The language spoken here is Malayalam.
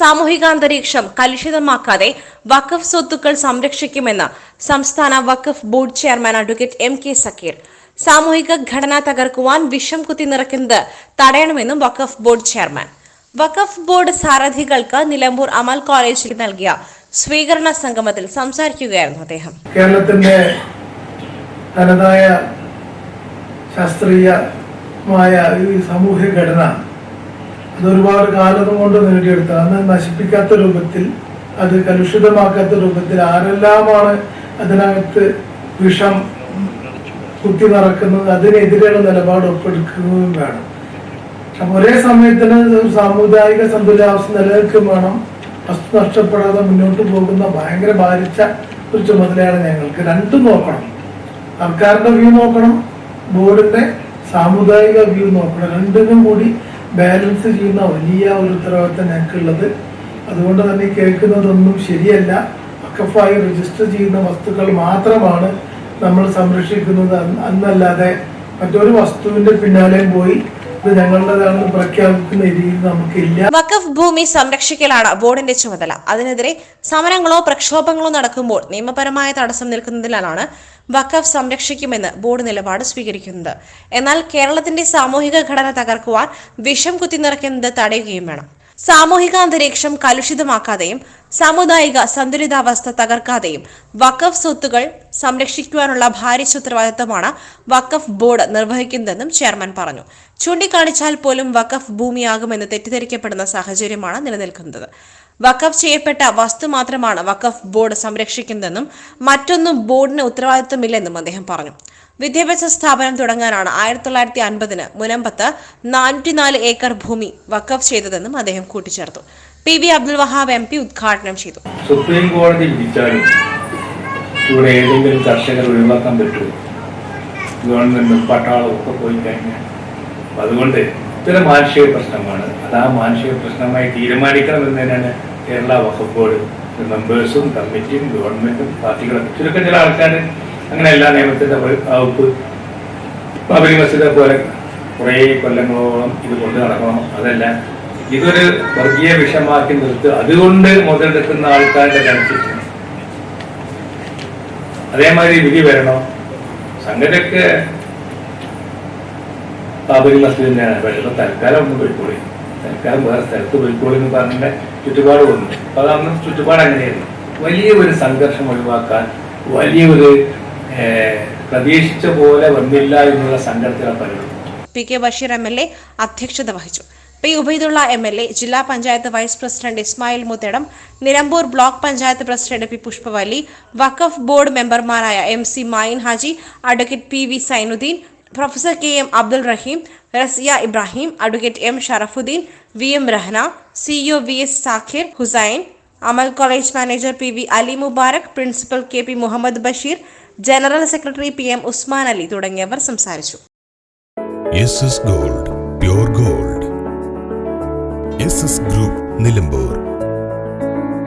സാമൂഹികാന്തരീക്ഷം കലുഷിതമാക്കാതെ വഖഫ് സ്വത്തുക്കൾ സംരക്ഷിക്കുമെന്ന് സംസ്ഥാന വഖഫ് board chairman advocate M K Sakeer. സാമൂഹിക ഘടന തകർക്കുവാൻ വിഷം കുത്തി നിറയ്ക്കുന്നത് തടയണമെന്നും വഖഫ് ബോർഡ് ചെയർമാൻ. വഖഫ് ബോർഡ് സാരഥികൾക്ക് നിലമ്പൂർ അമൽ കോളേജിൽ നൽകിയ സ്വീകരണ സംഗമത്തിൽ സംസാരിക്കുകയായിരുന്നു അദ്ദേഹം. കേരളത്തിന്റെ തനതായ ശാസ്ത്രീയമായ ഈ സാമൂഹ്യ ഘടന അത് ഒരുപാട് കാലം കൊണ്ട് നേടിയെടുത്ത അന്ന് നശിപ്പിക്കാത്ത രൂപത്തിൽ അത് കലുഷിതമാക്കാത്ത രൂപത്തിൽ ആരെല്ലാമാണ് അതിനകത്ത് വിഷം കുത്തി നടക്കുന്നത് അതിനെതിരെയുള്ള നിലപാട് ഒപ്പെടുക്കുന്നതും വേണം. ഒരേ സമയത്തിന് ഒരു സാമുദായിക സന്തുലിതാവസ്ഥ നിലനിൽക്കും വേണം. വസ്തു നഷ്ടപ്പെടാതെ മുന്നോട്ട് പോകുന്ന ഭയങ്കര ഭാരിച്ച ഒരു ചുമതലയാണ് ഞങ്ങൾക്ക്. രണ്ടും നോക്കണം. സർക്കാരിന്റെ വ്യൂ നോക്കണം. ബോർഡിന്റെ സാമുദായിക വ്യൂ നോക്കണം. രണ്ടിനും കൂടി ബാലൻസ് ചെയ്യുന്ന വലിയ ഒരു ഉത്തരവാദിത്തം ഞങ്ങൾക്കുള്ളത്. അതുകൊണ്ട് തന്നെ കേൾക്കുന്നതൊന്നും ശരിയല്ല. വക്കഫായി രജിസ്റ്റർ ചെയ്യുന്ന വസ്തുക്കൾ മാത്രമാണ് നമ്മൾ സംരക്ഷിക്കുന്നത്. അന്നല്ലാതെ മറ്റൊരു വസ്തുവിന്റെ പിന്നാലെയും പോയി വഖഫ് ഭൂമി സംരക്ഷിക്കലാണ് ബോർഡിന്റെ ചുമതല. അതിനെതിരെ സമരങ്ങളോ പ്രക്ഷോഭങ്ങളോ നടക്കുമ്പോൾ നിയമപരമായ തടസ്സം നിൽക്കുന്നതിലാണ് വഖഫ് സംരക്ഷിക്കുമെന്ന് ബോർഡ് നിലപാട് സ്വീകരിക്കുന്നത് എന്നാൽ കേരളത്തിന്റെ സാമൂഹിക ഘടന തകർക്കുവാൻ വിഷം കുത്തി നിറയ്ക്കുന്നത് തടയുകയും വേണം. സാമൂഹിക അന്തരീക്ഷം കലുഷിതമാക്കാതെയും സാമുദായിക സന്തുലിതാവസ്ഥ തകർക്കാതെയും വഖഫ് സ്വത്തുകൾ സംരക്ഷിക്കുവാനുള്ള ഭാരിച്ച ഉത്തരവാദിത്തമാണ് വഖഫ് ബോർഡ് നിർവഹിക്കുന്നതെന്നും ചെയർമാൻ പറഞ്ഞു. ചൂണ്ടിക്കാണിച്ചാൽ പോലും വഖഫ് ഭൂമിയാകുമെന്ന് തെറ്റിദ്ധരിക്കപ്പെടുന്ന സാഹചര്യമാണ് നിലനിൽക്കുന്നത്. വഖഫ് ചെയ്യപ്പെട്ട വസ്തു മാത്രമാണ് വഖഫ് ബോർഡ് സംരക്ഷിക്കുന്നതെന്നും മറ്റൊന്നും ബോർഡിന് ഉത്തരവാദിത്തമില്ലെന്നും അദ്ദേഹം പറഞ്ഞു. വിദ്യാഭ്യാസ സ്ഥാപനം തുടങ്ങാനാണ് ആയിരത്തി തൊള്ളായിരത്തി അൻപതിന് മുനമ്പത്ത് നാനൂറ്റിനാല് ഏക്കർ ഭൂമി വഖഫ് ചെയ്തതെന്നും അദ്ദേഹം കൂട്ടിച്ചേർത്തു. P V Abdul Wahab M P ഉദ്ഘാടനം ചെയ്തു. സുപ്രീം കോടതി വിധിച്ചാലും ഇവിടെ ഏതെങ്കിലും കർഷകർ ഒഴിവാക്കാൻ പറ്റുമോ? ഗവൺമെന്റും പട്ടാളവും ഒക്കെ പോയി കഴിഞ്ഞാൽ. അതുകൊണ്ട് ഇത്തരം മാനുഷിക പ്രശ്നമാണ്. അത് ആ മാനുഷിക പ്രശ്നമായി തീരുമാനിക്കണമെന്നതിനാണ് കേരള വഖഫ് ബോർഡ് മെമ്പേഴ്സും കമ്മിറ്റിയും ഗവൺമെന്റും പാർട്ടികളും ചുരുക്കം ചില ആൾക്കാർ അങ്ങനെ എല്ലാ നിയമത്തിന്റെ വകുപ്പ് ബാബരി മസ്ജിദെ പോലെ കുറേ കൊല്ലങ്ങളോളം ഇത് കൊണ്ട് നടക്കണം. അതല്ല ഇതൊരു വർഗീയ വിഷമാക്കി നിർത്തുക അതുകൊണ്ട് മുതലെടുക്കുന്ന ആൾക്കാരുടെ കണക്കിട്ട് അതേമാതിരി വിധി വരണം. സംഗതിയൊക്കെ ബാബരി മസ്ജിദ് തന്നെയാണ് പക്ഷേ തൽക്കാലം ഒന്ന് പോയിക്കോളി. തൽക്കാലം വേറെ സ്ഥലത്ത് പോയിക്കോളെന്ന് പറഞ്ഞിട്ട് പറഞ്ഞ ചുറ്റുപാട് വന്നു അപ്പൊ അതാണ് ചുറ്റുപാട് അങ്ങനെയായിരുന്നു. വലിയ ഒരു സംഘർഷം ഒഴിവാക്കാൻ വലിയൊരു പ്രതീക്ഷിച്ച പോലെ വന്നില്ല എന്നുള്ള സങ്കടത്തിലാണ് പലരും. P K Basheer M L A അധ്യക്ഷത വഹിച്ചു. P Ubaidullah M L A ജില്ലാ panchayat vice president Ismail Muthedam Nilambur block panchayat president P Pushpavalli വഖഫ് ബോർഡ് മെമ്പർമാരായ M C Mayin Haji advocate P V Zainuddin professor K M Abdul Rahim Razia Ibrahim advocate M Sharafuddin V M Rahna C O V S Zakir Hussain Amal college manager P V Ali Mubarak principal K P Muhammad Basheer general secretary P M Usman Ali തുടങ്ങിയവർ സംസാരിച്ചു. Gold gold group Nilambur